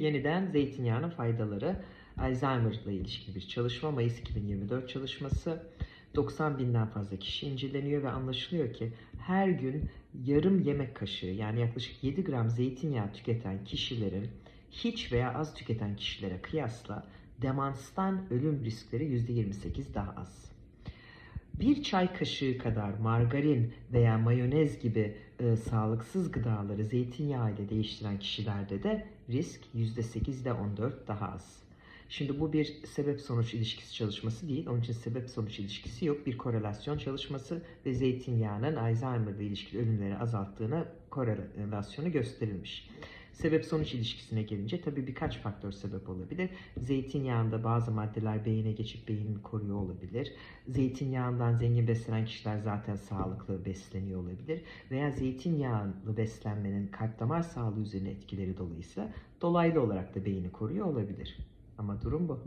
Yeniden zeytinyağının faydaları Alzheimer ile ilişkili bir çalışma. Mayıs 2024 çalışması. 90 binden fazla kişi inceleniyor ve anlaşılıyor ki her gün yarım yemek kaşığı yani yaklaşık 7 gram zeytinyağı tüketen kişilerin hiç veya az tüketen kişilere kıyasla demanstan ölüm riskleri %28 daha az. Bir çay kaşığı kadar margarin veya mayonez gibi e, sağlıksız gıdaları zeytinyağı ile değiştiren kişilerde de risk %8 ile 14 daha az. Şimdi bu bir sebep sonuç ilişkisi çalışması değil. Onun için sebep sonuç ilişkisi yok. Bir korelasyon çalışması ve zeytinyağının Alzheimer ile ilişkili ölümleri azalttığına korelasyonu gösterilmiş. Sebep sonuç ilişkisine gelince tabii birkaç faktör sebep olabilir. Zeytinyağında bazı maddeler beyine geçip beynini koruyor olabilir. Zeytinyağından zengin beslenen kişiler zaten sağlıklı besleniyor olabilir. Veya zeytinyağlı beslenmenin kalp damar sağlığı üzerine etkileri dolayısıyla dolaylı olarak da beyni koruyor olabilir. Ama durum bu.